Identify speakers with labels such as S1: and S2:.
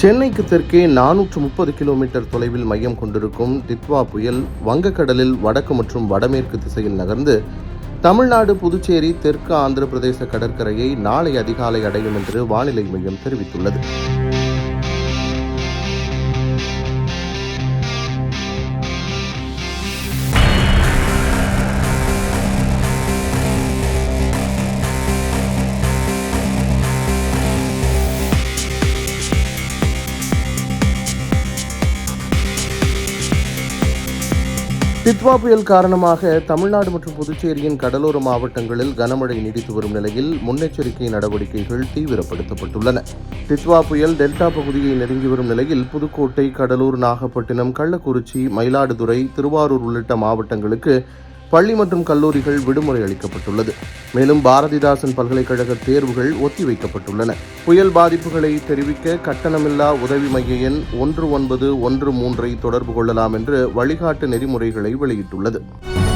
S1: சென்னைக்கு தெற்கே நானூற்று முப்பது கிலோமீட்டர் தொலைவில் மையம் கொண்டிருக்கும் டிட்வா புயல் வங்கக்கடலில் வடக்கு மற்றும் வடமேற்கு திசையில் நகர்ந்து தமிழ்நாடு புதுச்சேரி தெற்கு ஆந்திர பிரதேச கடற்கரையை நாளை அதிகாலை அடையும் என்று வானிலை மையம் தெரிவித்துள்ளது
S2: கித்வா புயல் காரணமாக தமிழ்நாடு மற்றும் புதுச்சேரியின் கடலோர மாவட்டங்களில் கனமழை நீடித்து வரும் நிலையில் முன்னெச்சரிக்கை நடவடிக்கைகள் தீவிரப்படுத்தப்பட்டுள்ளன கித்வா புயல் டெல்டா பகுதியை நெருங்கி வரும் நிலையில் புதுக்கோட்டை கடலூர் நாகப்பட்டினம் கள்ளக்குறிச்சி மயிலாடுதுறை திருவாரூர் உள்ளிட்ட மாவட்டங்களுக்கு பள்ளி மற்றும் கல்லூரிகள் விடுமுறை அளிக்கப்பட்டுள்ளது மேலும் பாரதிதாசன் பல்கலைக்கழக தேர்வுகள் ஒத்திவைக்கப்பட்டுள்ளன புயல் பாதிப்புகளை தெரிவிக்க கட்டணமில்லா உதவி மைய எண் ஒன்று ஒன்பது ஒன்று மூன்றை தொடர்பு கொள்ளலாம் என்று வழிகாட்டு நெறிமுறைகளை வெளியிட்டுள்ளது